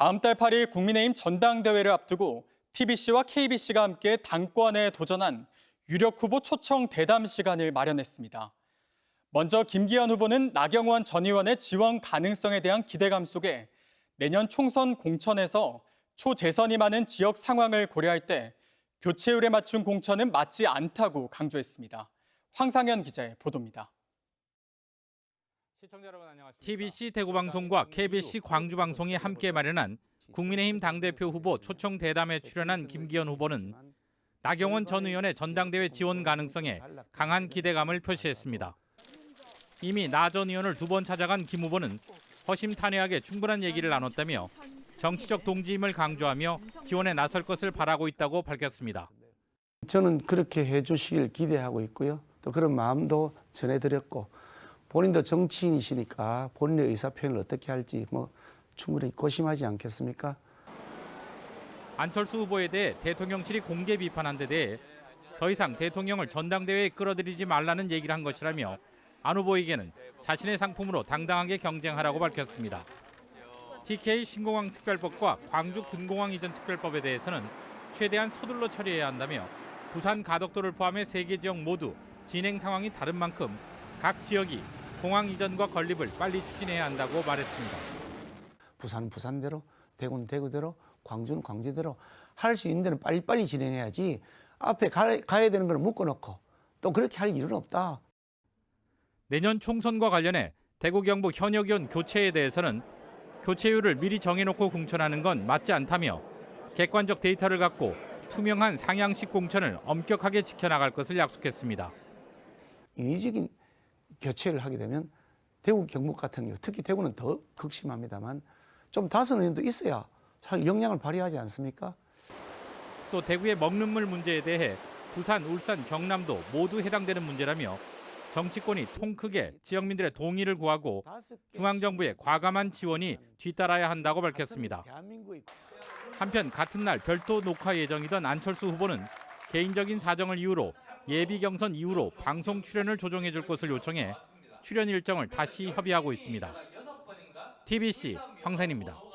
다음 달 8일 국민의힘 전당대회를 앞두고 TBC와 KBC가 함께 당권에 도전한 유력 후보 초청 대담 시간을 마련했습니다. 먼저 김기현 후보는 나경원 전 의원의 지원 가능성에 대한 기대감 속에 내년 총선 공천에서 초재선이 많은 지역 상황을 고려할 때 교체율에 맞춘 공천은 맞지 않다고 강조했습니다. 황상현 기자의 보도입니다. 시청자 여러분 안녕하십니까? TBC 대구방송과 KBC 광주방송이 함께 마련한 국민의힘 당대표 후보 초청 대담에 출연한 김기현 후보는 나경원 전 의원의 전당대회 지원 가능성에 강한 기대감을 표시했습니다. 이미 나 전 의원을 두 번 찾아간 김 후보는 허심탄회하게 충분한 얘기를 나눴다며 정치적 동지임을 강조하며 지원에 나설 것을 바라고 있다고 밝혔습니다. 저는 그렇게 해주시길 기대하고 있고요. 또 그런 마음도 전해드렸고 본인도 정치인이시니까 본인의 의사표현을 어떻게 할지 뭐 충분히 고심하지 않겠습니까? 안철수 후보에 대해 대통령실이 공개 비판한 데 대해 더 이상 대통령을 전당대회에 끌어들이지 말라는 얘기를 한 것이라며 안 후보에게는 자신의 상품으로 당당하게 경쟁하라고 밝혔습니다. TK 신공항 특별법과 광주 군공항 이전 특별법에 대해서는 최대한 서둘러 처리해야 한다며 부산 가덕도를 포함해 세 개 지역 모두 진행 상황이 다른 만큼 각 지역이 공항 이전과 건립을 빨리 추진해야 한다고 말했습니다. 부산 부산대로, 대구는 대구대로, 광주는 광주대로 할 수 있는 데는 빨리빨리 진행해야지 앞에 가, 가야 되는 걸 묶어놓고 또 그렇게 할 일은 없다. 내년 총선과 관련해 대구 경북 현역 의원 교체에 대해서는 교체율을 미리 정해놓고 공천하는 건 맞지 않다며 객관적 데이터를 갖고 투명한 상향식 공천을 엄격하게 지켜나갈 것을 약속했습니다. 인위적인 교체를 하게 되면 대구 경북 같은 경우 특히 대구는 더 극심합니다만 좀 다섯 의원도 있어야 잘 역량을 발휘하지 않습니까? 또 대구의 먹는 물 문제에 대해 부산, 울산, 경남도 모두 해당되는 문제라며 정치권이 통 크게 지역민들의 동의를 구하고 중앙정부의 과감한 지원이 뒤따라야 한다고 밝혔습니다. 한편 같은 날 별도 녹화 예정이던 안철수 후보는 개인적인 사정을 이유로 예비 경선 이후로 방송 출연을 조정해 줄 것을 요청해 출연 일정을 다시 협의하고 있습니다. TBC 황산입니다.